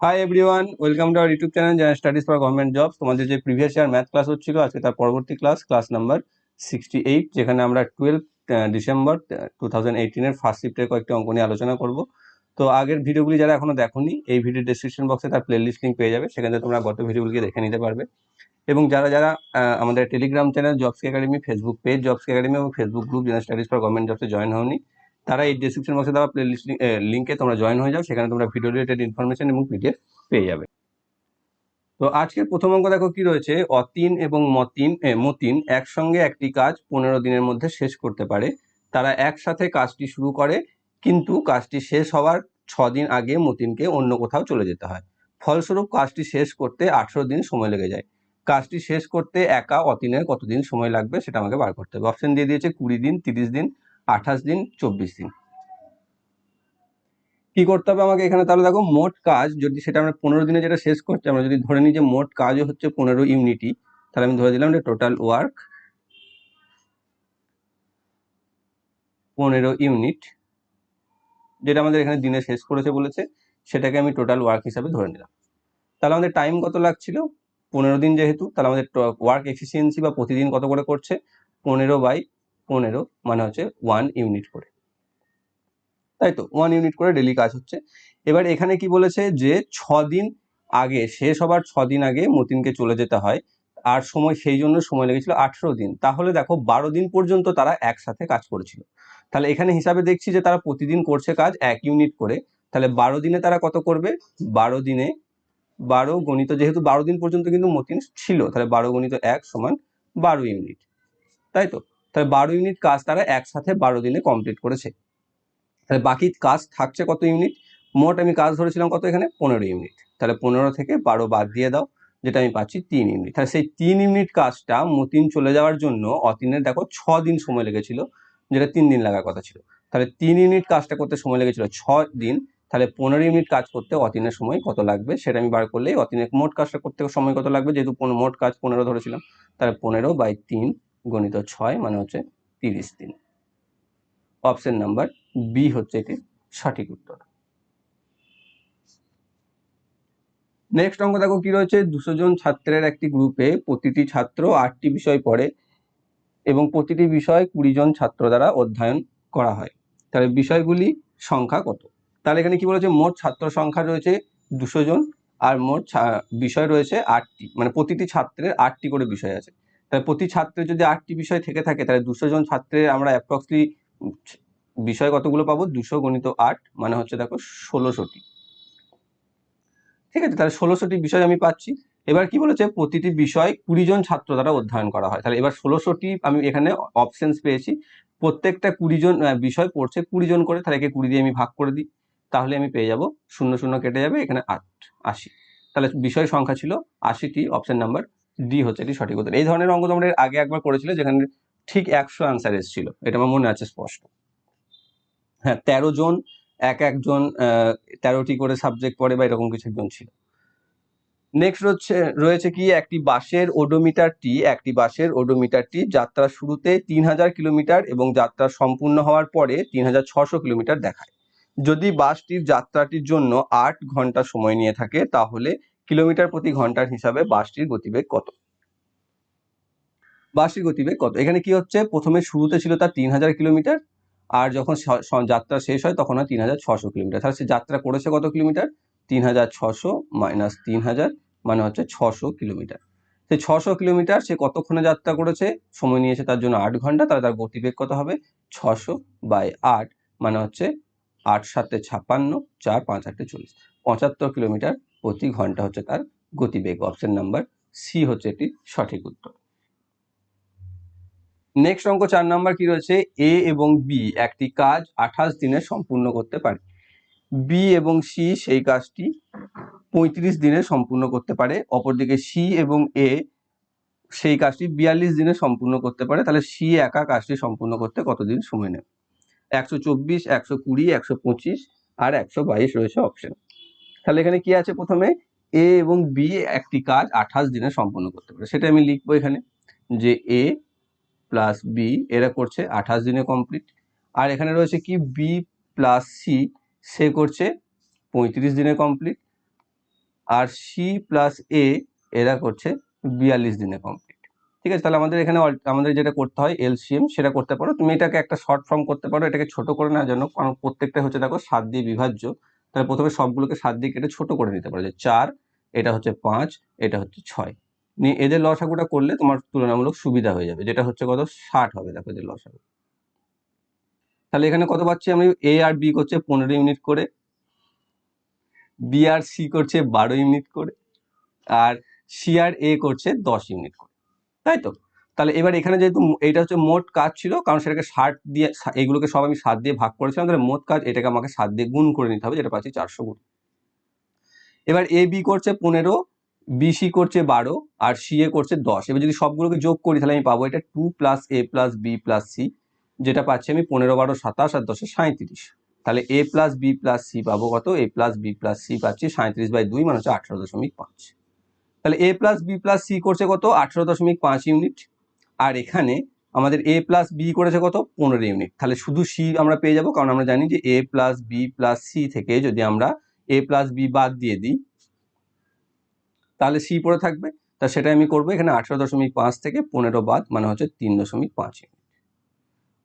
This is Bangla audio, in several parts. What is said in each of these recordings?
Hi everyone welcome to our YouTube channel যারা স্টাডিজ ফর গভর্নমেন্ট জব তোমাদের যে প্রিভিয়াস ইয়ার ম্যাথ ক্লাস হচ্ছিল, আজকে তার পরবর্তী class class number sixty eight যেখানে আমরা টুয়েলভ ডিসেম্বর টু থাউজেন্ড এইটিনের ফার্স্ট শিফটের কয়েকটি অঙ্ক নিয়ে আলোচনা করব। তো আগের ভিডিওগুলি যারা এখনও দেখোনি, এই ভিডিও ডিসক্রিপশন বক্সে তার প্লে লিঙ্ক পেয়ে যাবে, সেখানে তোমরা গত ভিডিওগুলিকে দেখে নিতে পারবে। এবং যারা যারা আমাদের Telegram channel jobs academy Facebook page jobs academy এবং ফেসবুক গ্রুপ যারা স্টাডিজ ফর গভর্নমেন্ট জবসে জয়েন হওনি তারা এই ডিসক্রিপশন বক্সে দেওয়া প্লে লিস্ট লিঙ্কে তোমরা জয়েন হয়ে যাও, সেখানে তোমরা ভিডিও রিলেটেড ইনফরমেশন এবং পিডিএফ পেয়ে যাবে। তো আজকের প্রথম অঙ্ক দেখো কি রয়েছে? অতীন এবং মতিন মতিন একসঙ্গে একটি কাজ পনেরো দিনের মধ্যে শেষ করতে পারে। তারা একসাথে কাজটি শুরু করে, কিন্তু কাজটি শেষ হওয়ার দিন আগে মতিনকে অন্য কোথাও চলে যেতে হয়। ফলস্বরূপ কাজটি শেষ করতে আঠেরো দিন সময় লেগে যায়। কাজটি শেষ করতে একা অতীনের কতদিন সময় লাগবে সেটা আমাকে বার করতে হবে। অপশন দিয়ে দিয়েছে কুড়ি দিন, তিরিশ দিন আঠাশ দিন, চব্বিশ দিন। কি করতে হবে আমাকে এখানে? তাহলে দেখো, মোট কাজ যদি সেটা আমরা পনেরো দিনে যেটা শেষ করছি, আমরা যদি ধরে নিই যে মোট কাজও হচ্ছে পনেরো ইউনিটি তাহলে আমি ধরে দিলাম যে টোটাল ওয়ার্ক পনেরো ইউনিট, যেটা আমাদের এখানে দিনে শেষ করেছে বলেছে, সেটাকে আমি টোটাল ওয়ার্ক হিসাবে ধরে নিলাম। তাহলে আমাদের টাইম কত লাগছিল? পনেরো দিন যেহেতু, তাহলে আমাদের ওয়ার্ক এফিসিয়েন্সি বা প্রতিদিন কত করে করছে? পনেরো বাই পনেরো মানে হচ্ছে ওয়ান ইউনিট করে। তাই তো ওয়ান ইউনিট করে ডেলি কাজ হচ্ছে। এবার এখানে কি বলেছে যে ছ দিন আগে, শেষ হবার ছ দিন আগে মতিনকে চলে যেতে হয়। আর সময়, সেই জন্য সময় লেগেছিল আঠেরো দিন। তাহলে দেখো, বারো দিন পর্যন্ত তারা একসাথে কাজ করেছিল। তাহলে এখানে হিসাবে দেখছি যে তারা প্রতিদিন করছে কাজ এক ইউনিট করে। তাহলে বারো দিনে তারা কত করবে? বারো দিনে বারো গণিত, যেহেতু বারো দিন পর্যন্ত কিন্তু মতিন ছিল, তাহলে বারো গণিত এক সমান বারো ইউনিট তাই তো তাহলে বারো ইউনিট কাজ তারা একসাথে বারো দিনে কমপ্লিট করেছে। তাহলে বাকি কাজ থাকছে কত ইউনিট মোট আমি কাজ ধরেছিলাম কত এখানে? পনেরো ইউনিট তাহলে পনেরো থেকে বারো বাদ দিয়ে দাও, যেটা আমি পাচ্ছি তিন ইউনিট তাহলে সেই তিন ইউনিট কাজটা মতিন চলে যাওয়ার জন্য অতিনের দেখো ছ দিন সময় লেগেছিল, যেটা তিন দিন লাগার কথা ছিল। তাহলে তিন ইউনিট কাজটা করতে সময় লেগেছিল ছ দিন, তাহলে পনেরো ইউনিট কাজ করতে অতিনের সময় কত লাগবে সেটা আমি বার করলেই অতিনের মোট কাজটা করতে সময় কত লাগবে? যেহেতু মোট কাজ পনেরো ধরেছিলাম, তাহলে পনেরো বাই তিন গণিত ছয় মানে হচ্ছে তিরিশ দিন। অপশন নাম্বার বি হচ্ছে এটির সঠিক উত্তর। নেক্সট অঙ্ক দেখো কি রয়েছে? দুশো জন ছাত্রের একটি গ্রুপে প্রতিটি ছাত্র আটটি বিষয় পড়ে এবং প্রতিটি বিষয় কুড়ি জন ছাত্র দ্বারা অধ্যয়ন করা হয়। তাহলে বিষয়গুলি সংখ্যা কত? তাহলে এখানে কি বলেছে? মোট ছাত্র সংখ্যা রয়েছে দুশো জন আর মোট বিষয় রয়েছে আটটি। মানে প্রতিটি ছাত্রের আটটি করে বিষয় আছে। তাহলে প্রতি ছাত্রের যদি আটটি বিষয় থেকে থাকে, তাহলে দুশো জন ছাত্রের আমরা অ্যাপ্রক্সলি বিষয় কতগুলো পাবো? দুশো গণিত আট মানে হচ্ছে দেখো ষোলোশোটি। ঠিক আছে, তাহলে ষোলোশোটি বিষয় আমি পাচ্ছি। এবার কি বলেছে? প্রতিটি বিষয় কুড়ি জন ছাত্র দ্বারা অধ্যয়ন করা হয়। তাহলে এবার ষোলোশোটি আমি এখানে অপশনস পেয়েছি। প্রত্যেকটা কুড়ি জন বিষয় পড়ছে কুড়ি জন করে, তাহলে একে কুড়ি দিয়ে আমি ভাগ করে দিই। তাহলে আমি পেয়ে যাব শূন্য শূন্য কেটে যাবে এখানে আট, আশি। তাহলে বিষয় সংখ্যা ছিল আশিটি অপশন নাম্বার ডি হচ্ছে এটি সঠিক উত্তর। এই ধরনের অঙ্ক তোমরা আগে একবার করেছিল, যেখানে ঠিক একশো আনসার এসেছিল। এটা আমার মনে আছে স্পষ্ট। হ্যাঁ তেরো জন, এক একজন তেরোটি করে সাবজেক্ট পড়ে বা এরকম কিছু একজন ছিল। নেক্সট হচ্ছে, রয়েছে কি, একটি বাসের ওডোমিটারটি একটি বাসের ওডোমিটারটি যাত্রার শুরুতে তিন হাজার কিলোমিটার এবং যাত্রা সম্পূর্ণ হওয়ার পরে তিন হাজার ছশো কিলোমিটার দেখায়। যদি বাসটির যাত্রাটির জন্য আট ঘণ্টা সময় নিয়ে থাকে, তাহলে কিলোমিটার প্রতি ঘণ্টার হিসাবে বাসটির গতিবেগ কত? বাসটির গতিবেগ কত? এখানে কি হচ্ছে? প্রথমে শুরুতে ছিল তার তিন হাজার কিলোমিটার, আর যখন যাত্রা শেষ হয় তখন হয় তিন হাজার ছশো কিলোমিটার। তাহলে সে যাত্রা করেছে কত কিলোমিটার? তিন হাজার ছশো মাইনাস তিন হাজার মানে হচ্ছে ছশো কিলোমিটার। সে ছশো কিলোমিটার সে কতক্ষণে যাত্রা করেছে? সময় নিয়েছে তার জন্য আট ঘণ্টা, তাহলে তার গতিবেগ কত হবে? ছশো বাই আট মানে হচ্ছে আট সাতে ছাপ্পান্ন চার পাঁচ আটে চল্লিশ। পঁচাত্তর কিলোমিটার প্রতি ঘণ্টা হচ্ছে তার গতিবেগ। অপশন নাম্বার সি হচ্ছে এটি সঠিক উত্তর। নেক্সট অঙ্ক চার নাম্বার কি রয়েছে? এ এবং বি একটি কাজ আঠাশ দিনে সম্পূর্ণ করতে পারে। বি এবং সি সেই কাজটি পঁয়ত্রিশ দিনে সম্পূর্ণ করতে পারে। অপরদিকে সি এবং এ সেই কাজটি বিয়াল্লিশ দিনে সম্পূর্ণ করতে পারে। তাহলে সি একা কাজটি সম্পূর্ণ করতে কতদিন সময় নেবে একশো চব্বিশ, একশো কুড়ি, একশো পঁচিশ আর একশো বাইশ রয়েছে অপশন তাহলে এখানে কি আছে প্রথমে? এ এবং বি একটি কাজ আঠাশ দিনে সম্পন্ন করতে পারে। সেটা আমি লিখব এখানে যে এ প্লাস বি এরা করছে আঠাশ দিনে কমপ্লিট আর এখানে রয়েছে কি? বি প্লাস সি সে করছে পঁয়ত্রিশ দিনে কমপ্লিট আর সি প্লাস এ এরা করছে বিয়াল্লিশ দিনে কমপ্লিট ঠিক আছে? তাহলে আমাদের এখানে আমাদের যেটা করতে হয় এলসিএম সেটা করতে পারো। তুমি এটাকে একটা শর্ট ফর্ম করতে পারো। এটাকে ছোট করে নেওয়ার জন্য কারণ প্রত্যেকটা হচ্ছে দেখো সাত দিয়ে বিভাজ্য। তাহলে প্রথমে সবগুলোকে সাত দিয়ে কেটে ছোট করে নিতে পারো। যে চার, এটা হচ্ছে পাঁচ, এটা হচ্ছে ছয়। নিয়ে এদের লসাগুটা করলে তোমার তুলনামূলক সুবিধা হয়ে যাবে। যেটা হচ্ছে কত? ষাট হবে, দেখো এদের লসাগু। তাহলে এখানে কত পাচ্ছি আমি? এ আর বি করছে পনেরো ইউনিট করে। বি আর সি করছে বারো ইউনিট করে। আর সি আর এ করছে দশ ইউনিট করে। তাই তো? তাহলে এবার এখানে যেহেতু এটা হচ্ছে মোট কাজ ছিল, কারণ সেটাকে ষাট দিয়ে এগুলোকে সব আমি সাত দিয়ে ভাগ করেছিলাম, তাহলে মোট কাজ এটাকে আমাকে সাত দিয়ে গুণ করে নিতে হবে, যেটা পাচ্ছি চারশো গুণ। এবার এ বি করছে পনেরো, বি সি করছে বারো, আর সি এ করছে দশ। এবার যদি সবগুলোকে যোগ করি, তাহলে আমি পাবো এটা two plus A plus B plus C, যেটা পাচ্ছি আমি পনেরো বারো সাতাশ আর দশে সাঁত্রিশ তাহলে A plus B plus C পাবো কত? A plus B plus C পাচ্ছি সাঁত্রিশ বাই দুই মানে হচ্ছে আঠারো দশমিক পাঁচ। তাহলে A plus B plus C করছে কত? আঠারো দশমিক পাঁচ ইউনিট। আর এখানে আমাদের এ প্লাস বি করেছে কত? পনেরো ইউনিট। তাহলে শুধু সি আমরা পেয়ে যাব, কারণ আমরা জানি যে A plus B plus C থেকে যদি আমরা এ প্লাস বি বাদ দিয়ে দিই, তাহলে সি পড়ে থাকবে। তা সেটা আমি করব এখানে আঠারো দশমিক পাঁচ থেকে পনেরো বাদ মানে হচ্ছে তিন দশমিক পাঁচ ইউনিট।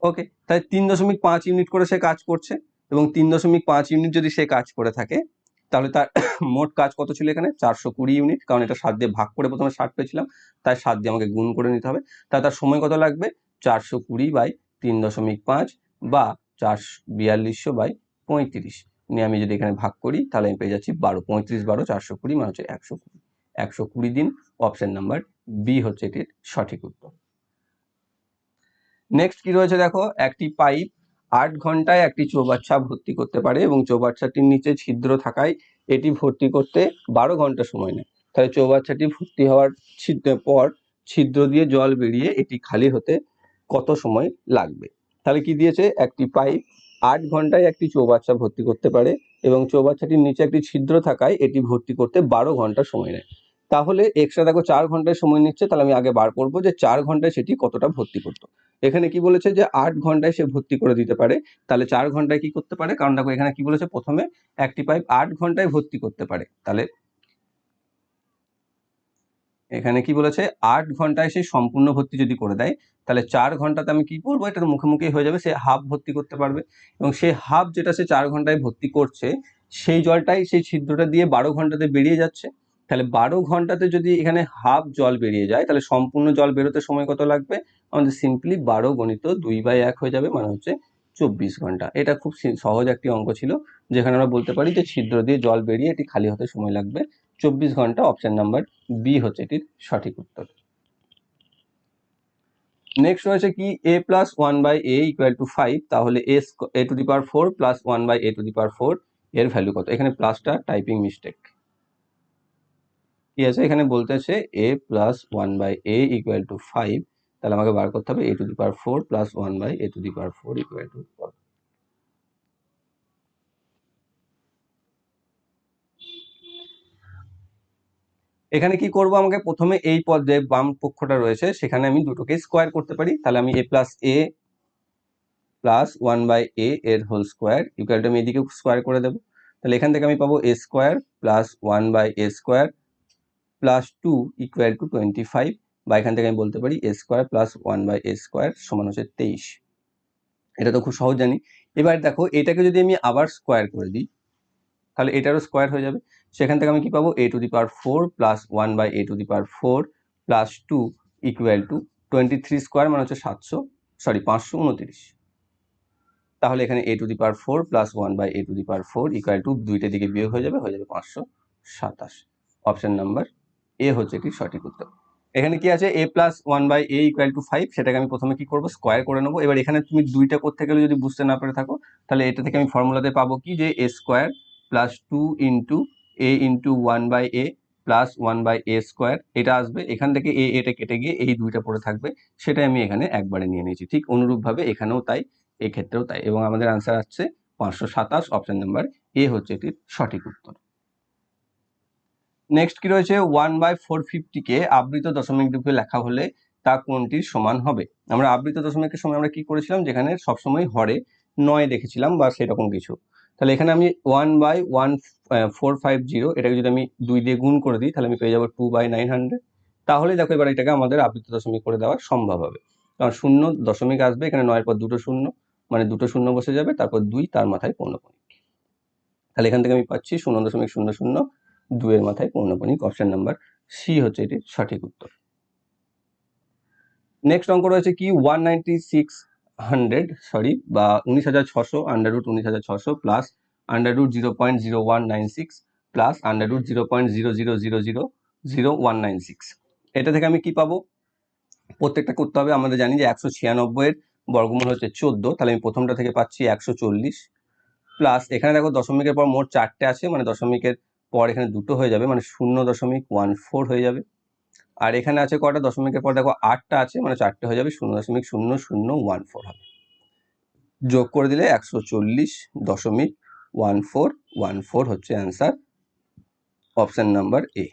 ওকে, তাই তিন দশমিক পাঁচ ইউনিট করে সে কাজ করছে, এবং তিন দশমিক পাঁচ ইউনিট যদি সে কাজ করে থাকে তাহলে তার মোট কাজ কত ছিল এখানে? চারশো কুড়ি ইউনিট কারণ এটা সাত দিয়ে ভাগ করে প্রথমে ষাট পেয়েছিলাম, তাই সাত দিয়ে আমাকে গুণ করে নিতে হবে। তাই তার সময় কত লাগবে? চারশো কুড়ি বাই তিন দশমিক পাঁচ বা চারশো বিয়াল্লিশশো বাই পঁয়ত্রিশ। নিয়ে আমি যদি এখানে ভাগ করি, তাহলে আমি পেয়ে যাচ্ছি বারো, পঁয়ত্রিশ বারো, চারশো কুড়ি মানে হচ্ছে একশো কুড়ি। একশো কুড়ি দিন অপশান নাম্বার বি হচ্ছে এটির সঠিক উত্তর। নেক্সট কি রয়েছে দেখো? একটি পাইপ আট ঘন্টায় একটি চৌবাচ্চা ভর্তি করতে পারে এবং চৌবাচ্চাটির নিচে ছিদ্র থাকায় এটি ভর্তি করতে বারো ঘণ্টা সময় নেয়। তাহলে চৌবাচ্চাটি ভর্তি হওয়ার পর ছিদ্র দিয়ে জল বেরিয়ে এটি খালি হতে কত সময় লাগবে? তাহলে কি দিয়েছে? একটি পাইপ আট ঘন্টায় একটি চৌবাচ্চা ভর্তি করতে পারে এবং চৌবাচ্চাটির নিচে একটি ছিদ্র থাকায় এটি ভর্তি করতে বারো ঘণ্টা সময় নেয়। তাহলে এক্সট্রা দেখো চার ঘন্টায় সময় নিচ্ছে, তাহলে আমি আগে বার করব যে চার ঘন্টায় সেটি কতটা ভর্তি করতো। এখানে কি বলেছে যে আট ঘন্টায় সে ভর্তি করে দিতে পারে। তাহলে চার ঘন্টায় কি করতে পারে? কারণ দেখো এখানে কি বলেছে? প্রথমে একটি পাইপ আট ঘন্টায় ভর্তি করতে পারে। তাহলে এখানে কি বলেছে? আট ঘন্টায় সে সম্পূর্ণ ভর্তি যদি করে দেয়, তাহলে চার ঘন্টাতে আমি কি করব? এটা তো মুখোমুখি হয়ে যাবে, সে হাফ ভর্তি করতে পারবে। এবং সে হাফ যেটা সে চার ঘন্টায় ভর্তি করছে, সেই জলটাই সেই ছিদ্রটা দিয়ে বারো ঘন্টাতে বেরিয়ে যাচ্ছে। তাহলে বারো ঘন্টাতে যদি এখানে হাফ জল বেরিয়ে যায়, তাহলে সম্পূর্ণ জল বেরোতে সময় কত লাগবে? আমাদের সিম্পলি বারো গণিত দুই বাই এক হয়ে যাবে মানে হচ্ছে চব্বিশ ঘণ্টা। এটা খুব সহজ একটি অঙ্ক ছিল, যেখানে আমরা বলতে পারি যে ছিদ্র দিয়ে জল বেরিয়ে এটি খালি হতে সময় লাগবে। চব্বিশ ঘণ্টা অপশন নাম্বার বি হচ্ছে এটির সঠিক উত্তর। নেক্সট রয়েছে কি? A plus one by A equal to five তাহলে S A to the power four plus one by A to the power four এর ভ্যালু কত? এখানে প্লাসটা টাইপিং মিস্টেক কি আছে? এখানে বলতেছে A plus one by A equal to five তাহলে আমাকে বার করতে হবে A to the power four plus one by A to the power four equal to এখানে কি করব? আমাকে প্রথমে এই পদ যে বাম পক্ষটা রয়েছে, সেখানে আমি দুটোকে স্কোয়ার করতে পারি। তাহলে আমি A plus A plus one by A এর হোল স্কোয়ার ইকুয়াল টু আমি এদিকে স্কোয়ার করে দেবো। তাহলে এখান থেকে আমি পাবো A square plus one by A square plus two equal to twenty five বা এখান থেকে আমি বলতে পারি A square plus one by A square সমান হচ্ছে তেইশ। এটা তো খুব সহজ জানি। এবার দেখো, এটাকে যদি আমি আবার স্কোয়ার করে দিই, তাহলে এটারও স্কোয়ার হয়ে যাবে। সেখান থেকে আমি কি পাবো? A to the power four plus one by A to the power four plus two equal to twenty three square মানে হচ্ছে সাতশো সরি পাঁচশো উনত্রিশ। তাহলে এখানে A to the power four plus one by A to the power four equal to দুইটা দিকে বিয়োগ হয়ে যাবে হয়ে যাবে পাঁচশো সাতাশ। অপশন নাম্বার এ হচ্ছে এটি সঠিক উত্তর। এখানে কি আছে? A plus one by A equal to five সেটাকে আমি প্রথমে কি করব? স্কোয়ার করে নেব। এবার এখানে তুমি দুইটা করতে গেলে যদি বুঝতে না পেরে থাকো, তাহলে এটা থেকে আমি ফর্মুলাতে পাবো কি? যে A square plus two into A into one by A plus one by A square এটা আসবে। এখান থেকে এ এটা কেটে গিয়ে এই দুইটা পড়ে থাকবে। সেটাই আমি এখানে একবারে নিয়ে নিয়েছি। ঠিক অনুরূপভাবে এখানেও তাই, এক্ষেত্রেও তাই। এবং আমাদের আনসার আসছে পাঁচশো সাতাশ অপশন নাম্বার এ হচ্ছে এটির সঠিক উত্তর। নেক্সট কি রয়েছে? ওয়ান বাই ফোর ফিফটিকে আবৃত দশমিক রূপে লেখা হলে তা কোনটির সমান হবে? আমরা আবৃত দশমিকের সময় আমরা কি করেছিলাম? যেখানে সবসময় হরে নয় দেখেছিলাম বা সেরকম কিছু। তাহলে এখানে আমি one by one four five zero এটাকে যদি আমি দুই দিয়ে গুণ করে দিই, তাহলে আমি পেয়ে যাব টু বাই নাইন হান্ড্রেড তাহলে দেখো এবার এটাকে আমাদের আবৃত দশমিক করে দেওয়া সম্ভব হবে। কারণ শূন্য দশমিক আসবে, এখানে নয়ের পর দুটো শূন্য মানে দুটো শূন্য বসে যাবে, তারপর দুই তার মাথায় পণ্য পৌনপণিক তাহলে এখান থেকে আমি পাচ্ছি শূন্য দশমিক শূন্য শূন্য দুয়ের মাথায় পৌনপণিক অপশন নাম্বার সি হচ্ছে এটির সঠিক উত্তর। নেক্সট অঙ্ক রয়েছে কি? One ninety six hundred sorry বা উনিশ হাজার ছশো আন্ডার রুট উনিশ হাজার ছশো plus under root zero point zero one nine six plus under root zero point zero zero zero zero zero one nine six এটা থেকে আমি কি পাবো? প্রত্যেকটা করতে হবে, আমাদের জানি যে একশো ছিয়ানব্বইয়ের বর্গমূল হচ্ছে চোদ্দ, তাহলে আমি প্রথমটা থেকে পাচ্ছি একশো চল্লিশ। প্লাস এখানে দেখো দশমিকের পর মোট চারটে আছে মানে দশমিকের পর এখানে দুটো হয়ে যাবে মানে শূন্য দশমিক ওয়ান ফোর হয়ে যাবে। আর এখানে আছে কটা? দশমিকের পর দেখো আটটা আছে মানে চারটে হয়ে যাবে, শূন্য দশমিক শূন্য শূন্য ওয়ান ফোর হবে। যোগ করে দিলে একশো চল্লিশ দশমিক ওয়ান ফোর ওয়ান ফোর হচ্ছে answer option number A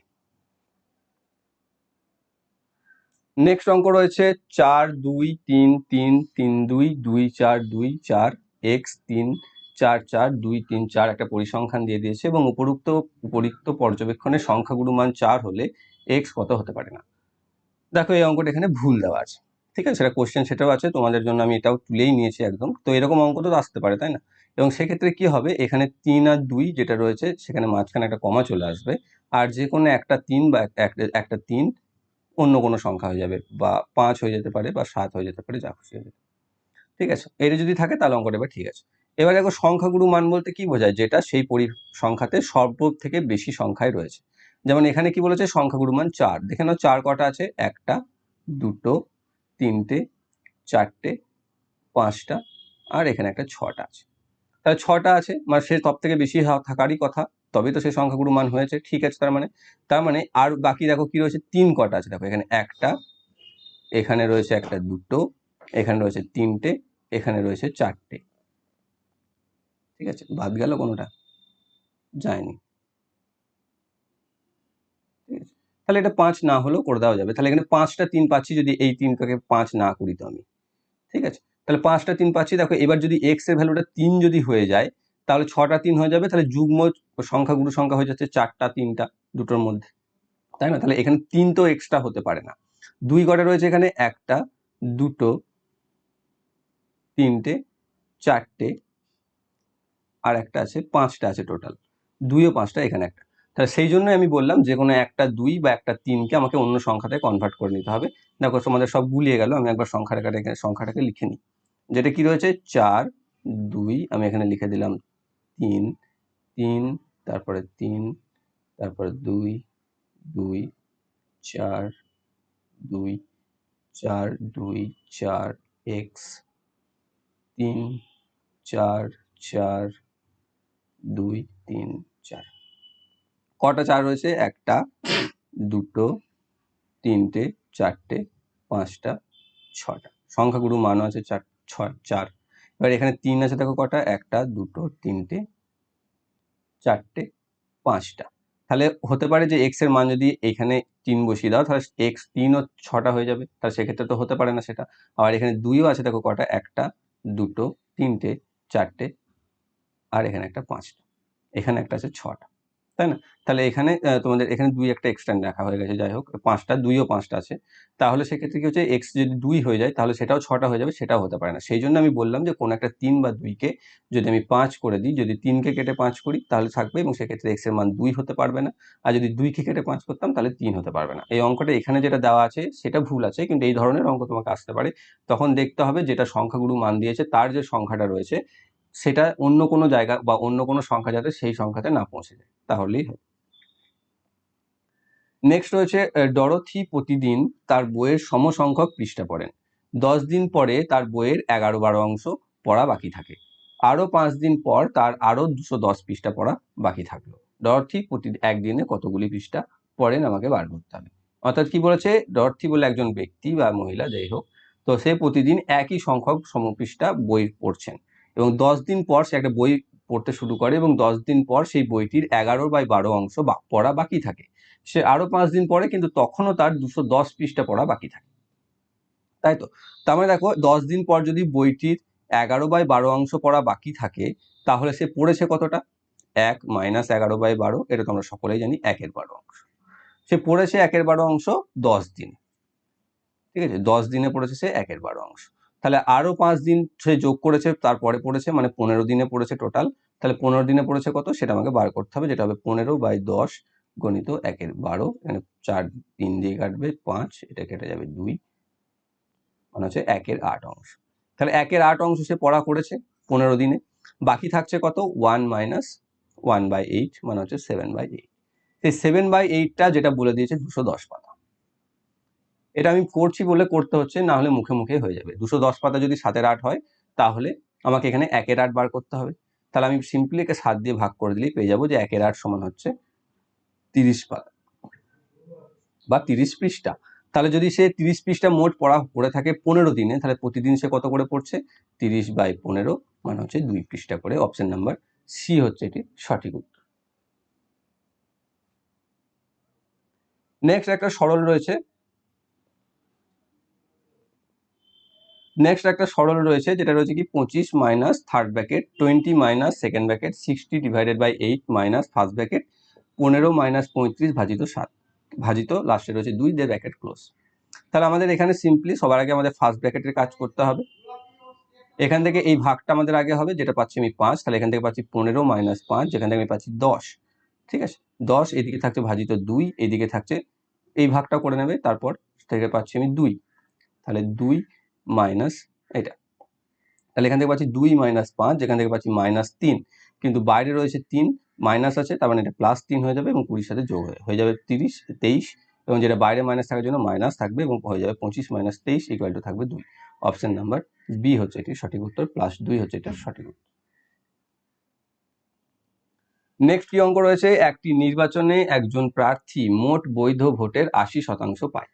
next অঙ্ক রয়েছে, চার দুই তিন তিন তিন দুই দুই চার দুই, চার, এক্স তিন চার চার দুই তিন চার একটা পরিসংখ্যান দিয়ে দিয়েছে এবং উপরুক্ত উপরিক্ত পর্যবেক্ষণে সংখ্যাগুরু মান চার হলে এক্স কত হতে পারে না। দেখো এই অঙ্কটা এখানে ভুল দেওয়া আছে, ঠিক আছে? সেটা কোশ্চেন সেটাও আছে, তোমাদের জন্য আমি এটাও তুলেই নিয়েছি একদম। তো এরকম অঙ্ক তো আসতে পারে, তাই না? এবং সেক্ষেত্রে কি হবে? এখানে তিন আর দুই যেটা রয়েছে, সেখানে মাঝখানে একটা কমা চলে আসবে আর যে কোনো একটা তিন বা একটা- তিন অন্য কোনো সংখ্যা হয়ে যাবে বা পাঁচ হয়ে যেতে পারে বা সাত হয়ে যেতে পারে, যা খুশি হয়ে যেতে। ঠিক আছে? এটা যদি থাকে তাহলে অঙ্কটা এবার ঠিক আছে। এবার দেখো সংখ্যাগুরু মান বলতে কি বোঝায়? যেটা সেই পরি সংখ্যাতে সর্ব থেকে বেশি সংখ্যায় রয়েছে। যেমন এখানে কি বলেছে? সংখ্যাগুরু মান চার। দেখে নাও চার কটা আছে? একটা, দুটো, তিনটে, চারটে, পাঁচটা, আর এখানে একটা ছটা আছে। তাহলে ছটা আছে মানে সে সব থেকে বেশি থাকারই কথা। তবেই তো সেই সংখ্যাগুরু মান হয়েছে। ঠিক আছে, তার মানে তার মানে আর বাকি দেখো কি রয়েছে? তিন কটা আছে। দেখো এখানে একটা, এখানে রয়েছে একটা দুটো, এখানে রয়েছে তিনটে, এখানে রয়েছে চারটে। ঠিক আছে? বাদ গেল কোনোটা? যায়নি। ঠিক আছে? তাহলে এটা পাঁচ না হলেও করে দেওয়া যাবে। তাহলে এখানে পাঁচটা তিন পাচ্ছি যদি এই তিনটাকে পাঁচ না করি তো আমি। ঠিক আছে? তাহলে পাঁচটা তিন পাচ্ছি। দেখো, এবার যদি এক্সের ভ্যালুটা তিন যদি হয়ে যায়, তাহলে ছটা তিন হয়ে যাবে। তাহলে যুগ্ম সংখ্যাগুরু সংখ্যা হয়ে যাচ্ছে চারটা, তিনটা দুটোর মধ্যে। তাই না? তাহলে এখানে তিন তো এক্সট্রা হতে পারে না। দুই কটা রয়েছে এখানে একটা, দুটো, তিনটে, চারটে আর একটা আছে, পাঁচটা আছে টোটাল দুই ও পাঁচটা এখানে একটা। তাহলে সেই জন্য আমি বললাম যে কোনো একটা দুই বা একটা তিনকে আমাকে অন্য সংখ্যাতে কনভার্ট করে নিতে হবে। দেখো তোমাদের সব গুলিয়ে গেল, আমি একবার সংখ্যাটাকে এখানে সংখ্যাটাকে লিখে নিই। যেটা কি রয়েছে? চার, দুই, আমি এখানে লিখে দিলাম তিন তিন, তারপরে তিন, তারপরে দুই দুই, চার দুই চার দুই, চার, এক্স, তিন, চার চার দুই, তিন, চার। কটা চার রয়েছে? একটা, দুটো, তিনটে, চারটে, পাঁচটা, ছটা। সংখ্যাগুরু মানও আছে চার, ছয়, চার। এবার এখানে তিন আছে দেখো কটা? একটা, দুটো, তিনটে, চারটে, পাঁচটা। তাহলে হতে পারে যে এক্সের মান যদি এখানে তিন বসিয়ে দাও, তাহলে এক্স তিন ও ছটা হয়ে যাবে। তাহলে সেক্ষেত্রে তো হতে পারে না সেটা। আর এখানে দুইও আছে দেখো কটা? একটা, দুটো, তিনটে, চারটে আর এখানে একটা পাঁচটা। এখানে একটা আছে ছটা। তাই না? তাহলে এখানে তোমাদের এখানে দুই একটা এক্সটেন্ড রাখা হয়ে গেছে। যাই হোক, পাঁচটা, দুইও পাঁচটা আছে। তাহলে সেক্ষেত্রে কি হচ্ছে এক্স যদি দুই হয়ে যায়, তাহলে সেটাও ছটা হয়ে যাবে, সেটাও হতে পারে না। সেই জন্য আমি বললাম যে, কোনো একটা তিন বা দুইকে যদি আমি পাঁচ করে দিই, যদি তিনকে কেটে পাঁচ করি, তাহলে থাকবে এবং সেক্ষেত্রে এক্সের মান দুই হতে পারবে না। আর যদি দুইকে কেটে পাঁচ করতাম, তাহলে তিন হতে পারবে না। এই অঙ্কটা এখানে যেটা দেওয়া আছে, সেটা ভুল আছে, কিন্তু এই ধরনের অঙ্ক তোমাকে আসতে পারে। তখন দেখতে হবে যেটা সংখ্যাগুরু মান দিয়েছে, তার যে সংখ্যাটা রয়েছে সেটা অন্য কোনো জায়গা বা অন্য কোনো সংখ্যা যাতে সেই সংখ্যাতে না পৌঁছে যায়। তাহলেই হবে নেক্সট রয়েছে ডরথি প্রতিদিন তার বইয়ের সমসংখ্যক পৃষ্ঠা পড়েন। দশ দিন পরে তার বইয়ের এগারো বারো অংশ পড়া বাকি থাকে। আরও পাঁচ দিন পর তার আরও দুশো দশ পৃষ্ঠা পড়া বাকি থাকল। ডরথি প্রতি একদিনে কতগুলি পৃষ্ঠা পড়েন আমাকে বার করতে হবে। অর্থাৎ কি বলেছে? ডরথি বলে একজন ব্যক্তি বা মহিলা, যাই হোক, তো সে প্রতিদিন একই সংখ্যক সমপৃষ্ঠা বই পড়ছেন। এবং দশ দিন পর সে একটা বই পড়তে শুরু করে এবং দশ দিন পর সেই বইটির এগারো বাই বারো অংশ পড়া বাকি থাকে। সে আরও পাঁচ দিন পরে কিন্তু তখনও তার দুশো দশ পৃষ্ঠা পড়া বাকি থাকে। তাই তো? তার মানে দেখো, দশ দিন পর যদি বইটির এগারো বাই বারো অংশ পড়া বাকি থাকে, তাহলে সে পড়েছে কতটা? এক মাইনাস এগারো বাই বারো, এটা তো আমরা সকলেই জানি, একের বারো অংশ। সে পড়েছে একের বারো অংশ দশ দিন। ঠিক আছে? দশ দিনে পড়েছে সে একের বারো অংশ। তাহলে আরও পাঁচ দিন সে যোগ করেছে, তারপরে পড়েছে মানে পনেরো দিনে পড়েছে টোটাল তাহলে পনেরো দিনে পড়েছে কত? সেটা আমাকে বার করতে হবে, যেটা হবে পনেরো বাই দশ গণিত একের বারো এখানে চার তিন দিয়ে কাটবে পাঁচ, এটা কেটে যাবে দুই মানে হচ্ছে একের আট অংশ। তাহলে একের আট অংশ সে পড়া করেছে পনেরো দিনে, বাকি থাকছে কত? One minus one by eight মানে হচ্ছে সেভেন বাই এইট সেই সেভেন বাই এইটটা যেটা বলে দিয়েছে দুশো দশ পাতা। এটা আমি করছি বলে করতে হচ্ছে, না হলে মুখে মুখে হয়ে যাবে। দুশো দশ পাতা যদি সাতের আট হয়, তাহলে আমাকে এখানে একের আট বার করতে হবে। তাহলে আমি সিম্পলি একে সাত দিয়ে ভাগ করে দিলেই পেয়ে যাব যে একের আট সমান হচ্ছে তিরিশ পাতা বা তিরিশ পৃষ্ঠা। তাহলে যদি সে তিরিশ পৃষ্ঠা মোট পড়া পড়ে থাকে পনেরো দিনে, তাহলে প্রতিদিন সে কত করে পড়ছে? তিরিশ বাই পনেরো মানে হচ্ছে দুই পৃষ্ঠা করে। অপশন নাম্বার সি হচ্ছে এটি সঠিক উত্তর। নেক্সট একটা সরল রয়েছে। নেক্সট একটা সরল রয়েছে, যেটা রয়েছে কি পঁচিশ minus third bracket twenty minus second bracket sixty divided by eight minus first bracket পনেরো মাইনাস পঁয়ত্রিশ ভাজিত সাত, ভাজিত লাস্টে রয়েছে দুই, দিয়ে ব্যাকেট ক্লোজ তাহলে আমাদের এখানে সিম্পলি সবার আগে আমাদের ফার্স্ট ব্র্যাকেটের কাজ করতে হবে। এখান থেকে এই ভাগটা আমাদের আগে হবে, যেটা পাচ্ছি আমি পাঁচ, তাহলে এখান থেকে পাচ্ছি পনেরো মাইনাস পাঁচ, যেখান থেকে আমি পাচ্ছি দশ। ঠিক আছে? দশ এদিকে থাকছে ভাজিত দুই, এদিকে থাকছে, এই ভাগটা করে নেবে, তারপর থেকে পাচ্ছি আমি দুই। তাহলে দুই মাইনাস এটা। তাহলে এখান থেকে পাচ্ছি দুই মাইনাস পাঁচ, যেখান থেকে পাচ্ছি মাইনাস তিন। কিন্তু বাইরে রয়েছে তিন মাইনাস আছে, তার মানে এটা প্লাস তিন হয়ে যাবে এবং কুড়ির সাথে যোগ হয়ে হয়ে যাবে তিরিশ, তেইশ, এবং যেটা বাইরে মাইনাস থাকার জন্য মাইনাস থাকবে এবং হয়ে যাবে পঁচিশ মাইনাস তেইশ ইকুয়াল টু থাকবে দুই। অপশন নাম্বার বি হচ্ছে এটি সঠিক উত্তর প্লাস দুই হচ্ছে এটা সঠিক উত্তর। নেক্সট কি অঙ্ক রয়েছে? একটি নির্বাচনে একজন প্রার্থী মোট বৈধ ভোটের আশি শতাংশ পায়।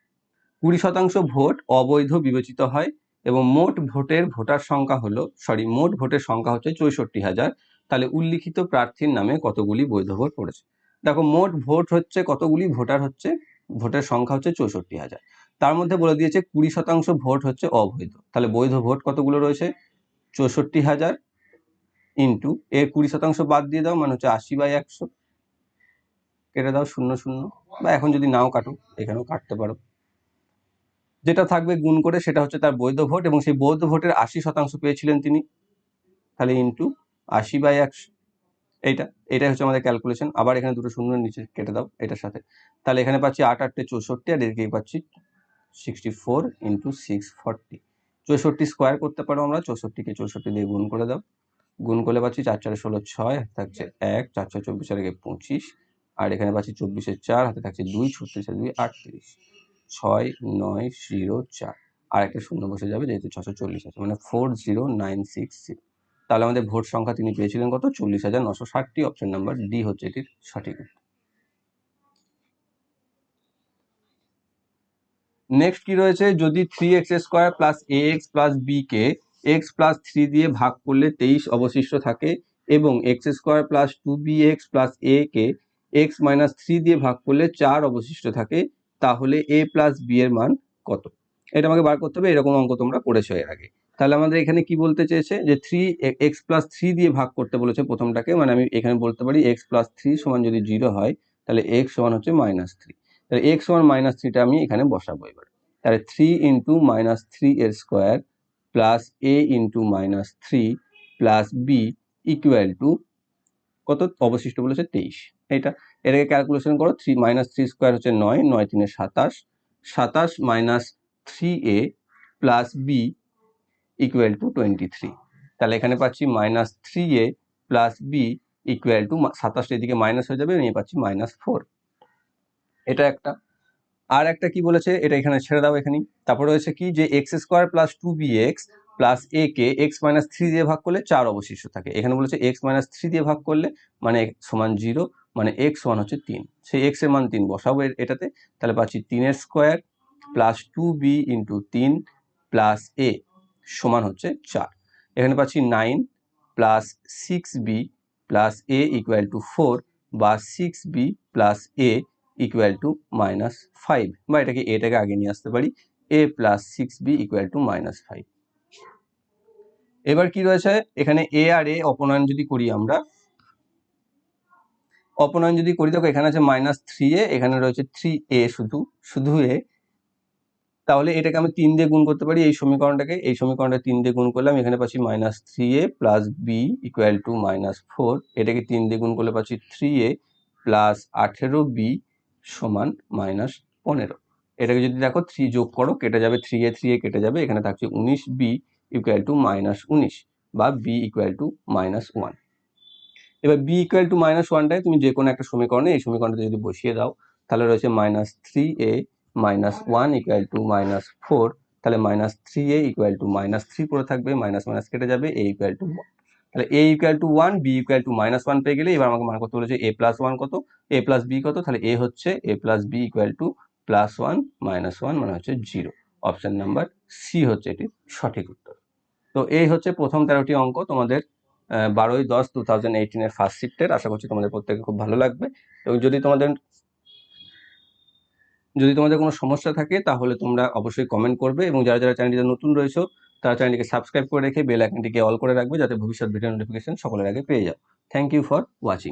কুড়ি শতাংশ ভোট অবৈধ বিবেচিত হয় এবং মোট ভোটের ভোটার সংখ্যা হলো সরি মোট ভোটের সংখ্যা হচ্ছে চৌষট্টি হাজার। তাহলে উল্লিখিত প্রার্থীর নামে কতগুলি বৈধ ভোট পড়েছে? দেখো, মোট ভোট হচ্ছে, কতগুলি ভোটার হচ্ছে, ভোটের সংখ্যা হচ্ছে চৌষট্টি হাজার। তার মধ্যে বলে দিয়েছে কুড়ি শতাংশ ভোট হচ্ছে অবৈধ। তাহলে বৈধ ভোট কতগুলো রয়েছে? চৌষট্টি হাজার ইন্টু এর কুড়ি শতাংশ বাদ দিয়ে দাও মানে হচ্ছে আশি বাই একশো। কেটে দাও, শূন্য শূন্য। বা এখন যদি নাও কাটো, এখানেও কাটতে পারো। যেটা থাকবে গুণ করে সেটা হচ্ছে তার বৈধ ভোট এবং সেই বৈধ ভোটের আশি শতাংশ পেয়েছিলেন তিনি। তাহলে ইন্টু আশি বাই একশো এইটা এটাই হচ্ছে আমাদের ক্যালকুলেশন আবার এখানে দুটো শূন্য নিচে কেটে দাও এটার সাথে। তাহলে এখানে পাচ্ছি আট আটটে চৌষট্টি আর এদিকে পাচ্ছি sixty four into six forty চৌষট্টি স্কোয়ার করতে পারো আমরা, চৌষট্টিকে চৌষট্টি দিয়ে গুণ করে দাও। গুণ করলে পাচ্ছি চার চারে ষোলো ছয়, হাতে থাকছে এক, চার ছয় চব্বিশের আগে পঁচিশ। আর এখানে পাচ্ছি চব্বিশের চার, হাতে থাকছে দুই ছত্রিশের দুই, আটত্রিশ। ছয় নয় জিরো চার। আর একটা শূন্য বসে যাবে, যেহেতু ছশো চল্লিশ আছে মানে four zero nine six zero তাহলে আমাদের ভোট সংখ্যা তিনি পেয়েছিলেন কত? চল্লিশ হাজার নশো ষাটটি অপশন নাম্বার ডি হচ্ছে এটির সঠিক নেক্সট কি রয়েছে? যদি three x square plus a x plus b K x plus three দিয়ে ভাগ করলে তেইশ অবশিষ্ট থাকে এবং x square plus two b x plus a K x minus three দিয়ে ভাগ করলে চার অবশিষ্ট থাকে তাহলে এ প্লাস বি এর মান কত? এটা আমাকে বার করতে হবে, এরকম অঙ্ক তোমরা করেছ এর আগে। তাহলে আমাদের এখানে কি বলতে চেয়েছে? যে থ্রি এক্স প্লাস থ্রি দিয়ে ভাগ করতে বলেছে প্রথমটাকে মানে আমি এখানে বলতে পারি এক্স প্লাস থ্রি সমান যদি জিরো হয়, তাহলে এক্স সমান হচ্ছে মাইনাস থ্রি তাহলে এক্স সমান মাইনাস থ্রিটা আমি এখানে বসাবো এবার। তাহলে থ্রি ইন্টু মাইনাস থ্রি এর square plus a into minus three plus b equal to কত? অবশিষ্ট বলেছে তেইশ। এটা এটাকে ক্যালকুলেশন করো থ্রি মাইনাস থ্রি স্কোয়ার হচ্ছে নয় নয় তিনে সাতাশ সাতাশ minus three a plus b equal to twenty three তাহলে এখানে পাচ্ছি minus three a plus b equal to সাতাশটা এদিকে মাইনাস হয়ে যাবে, নিয়ে পাচ্ছি মাইনাস ফোর এটা একটা। আর একটা কি বলেছে? এটা এখানে ছেড়ে দাও এখানে। তারপর রয়েছে কি? যে x square plus two b x plus a K x minus three দিয়ে ভাগ করলে চার অবশিষ্ট থাকে। এখানে বলেছে এক্স মাইনাস থ্রি দিয়ে ভাগ করলে মানে সমান জিরো মানে এক্স ওয়ান হচ্ছে তিন। সেই এক্সের মান তিন, বসাবো এটাতে। তাহলে পাচ্ছি তিনের square plus two b into তিন প্লাস এ সমান হচ্ছে চার। এখানে পাচ্ছি nine plus six b plus a equal to four বা six b plus a equal to minus five বা এটাকে এটাকে আগে নিয়ে আসতে পারি a plus six b equal to minus five এবার কি রয়েছে? এখানে এ আর এ অপনয়ন যদি করি আমরা অপনয়ন যদি করি, দেখো এখানে আছে মাইনাস থ্রি এ এখানে রয়েছে থ্রি এ শুধু শুধু এ তাহলে এটাকে আমি তিন দিয়ে গুণ করতে পারি, এই সমীকরণটাকে, এই সমীকরণটা তিন দিয়ে গুণ করলাম এখানে পাচ্ছি minus three a plus b equal to minus four এটাকে তিন দিয়ে গুণ করলে পাচ্ছি থ্রি এ প্লাস আঠেরো বি সমান মাইনাস পনেরো। এটাকে যদি দেখো থ্রি যোগ করো, কেটে যাবে থ্রি এ থ্রি এ কেটে যাবে, এখানে থাকছে উনিশ বি ইকুয়াল টু মাইনাস উনিশ বা b equal to minus one এবার বি ইকুয়াল টু মাইনাস ওয়ানটায় তুমি যে কোনো একটা সমীকরণে এই সমীকরণটা যদি বসিয়ে দাও, তাহলে রয়েছে minus three a minus one equal to minus four তাহলে minus three a equal to minus three পড়ে থাকবে মাইনাস মাইনাস কেটে যাবে এ ইকুয়াল টু তাহলে a equal to one b equal to minus one পেয়ে গেলে এবার আমাকে মান করতে বলেছে এ প্লাস ওয়ান কত? এ প্লাস বি কত? তাহলে এ হচ্ছে a plus b equal to plus one minus one মানে হচ্ছে জিরো অপশন নাম্বার সি হচ্ছে এটির সঠিক উত্তর। তো এই হচ্ছে প্রথম তেরোটি অঙ্ক তোমাদের বারোই দশ টু থাউজেন্ড এইটিনের ফার্স্ট শিফটের আশা করছি তোমাদের প্রত্যেকে খুব ভালো লাগবে। এবং যদি তোমাদের যদি তোমাদের কোনো সমস্যা থাকে, তাহলে তোমরা অবশ্যই কমেন্ট করবে। এবং যারা যারা চ্যানেলটিতে নতুন রয়েছে, তারা চ্যানেলটিকে সাবস্ক্রাইব করে রেখে বেল আইকনটিকে অল করে রাখবে, যাতে ভবিষ্যৎ ভিডিও নোটিফিকেশন সকলের আগে পেয়ে যাও। Thank you for watching